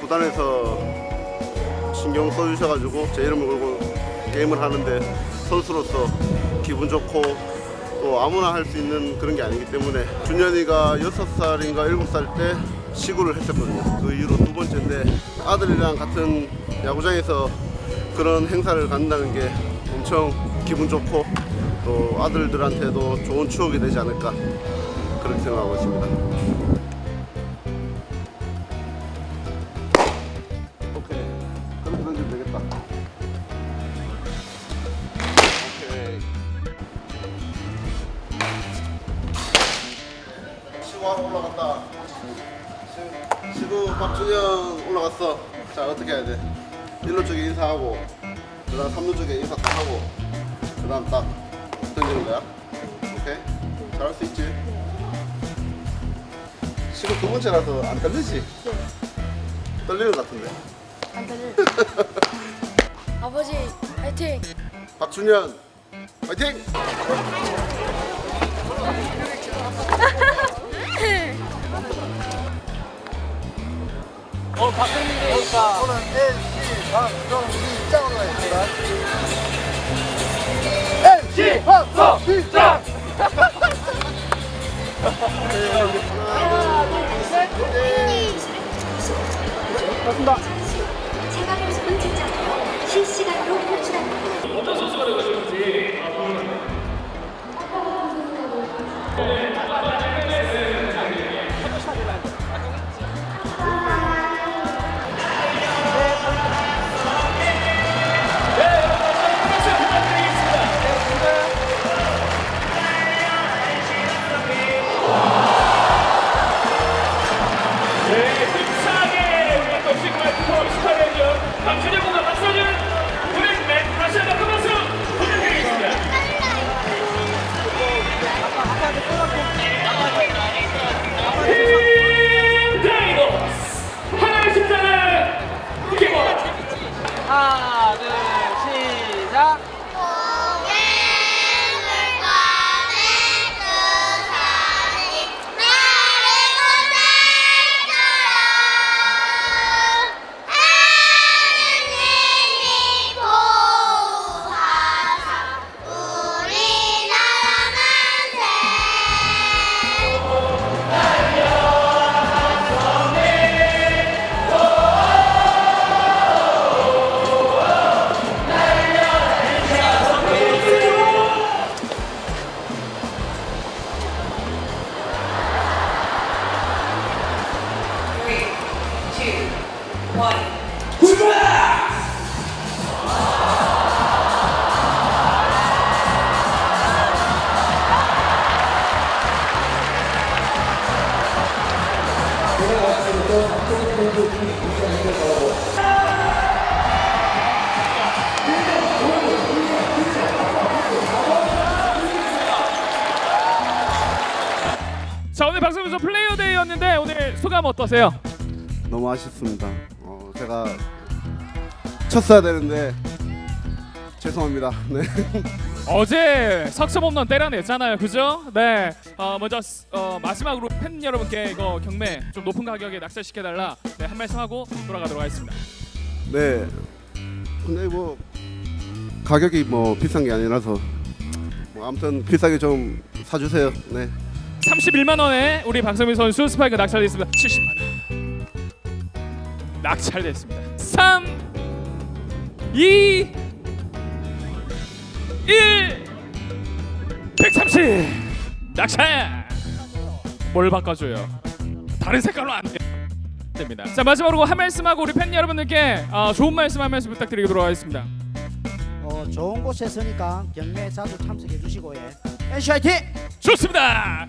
구단에서 신경 써주셔가지고 제 이름을 걸고 게임을 하는데 선수로서 기분 좋고 또 아무나 할 수 있는 그런 게 아니기 때문에 준현이가 6살인가 7살 때 시구를 했었거든요. 그 이후로 두 번째인데 아들이랑 같은 야구장에서 그런 행사를 갖는다는 게 엄청 기분 좋고 또 아들들한테도 좋은 추억이 되지 않을까 그렇게 생각하고 있습니다. 오케이. 그렇게 던지면 되겠다. 오케이. 시구 하러 올라갔다. 시- 시구 박준현 올라갔어. 자 어떻게 해야 돼? 1루 쪽에 인사하고 그다음 3루 쪽에 인사 딱 하고 그다음 딱 던지는 거야. 오케이. 잘할 수 있지. 시구 두 번째라서 안 떨리지? 떨리는 것 같은데. 안타를 아버지 화이팅 박준현 화이팅! 어 박승민 대니까 오늘 LC 방송이 입장으로 했습니다. LC 방송이장! 생활에서 하나 둘 시작. 자 오늘 선수 플레이어 데이였는데 오늘 소감 어떠세요? 너무 아쉽습니다. 어, 제가 쳤어야 되는데 죄송합니다. 네. 어제 석점 홈런 때려냈잖아요, 그죠? 네. 어, 먼저 어, 마지막으로 팬 여러분께 이거 경매 좀 높은 가격에 낙찰시켜 달라 네, 한 말씀 하고 돌아가도록 하겠습니다. 네. 근데 뭐 가격이 뭐 비싼 게 아니라서 뭐 아무튼 비싸게 좀 사주세요. 네. 31만 원에 우리 박성민 선수 스파이크 낙찰됐습니다. 70만 원. 낙찰됐습니다. 3 2 1 130 낙찰. 뭘 바꿔줘요? 다른 색깔로 안 돼. 됩니다. 자 마지막으로 한 말씀 하고 우리 팬 여러분들께 어, 좋은 말씀 한 말씀 부탁드리도록 하겠습니다. 어, 좋은 곳에 서니까 경매에 자주 참석해 주시고 예. NC 화이팅! 좋습니다.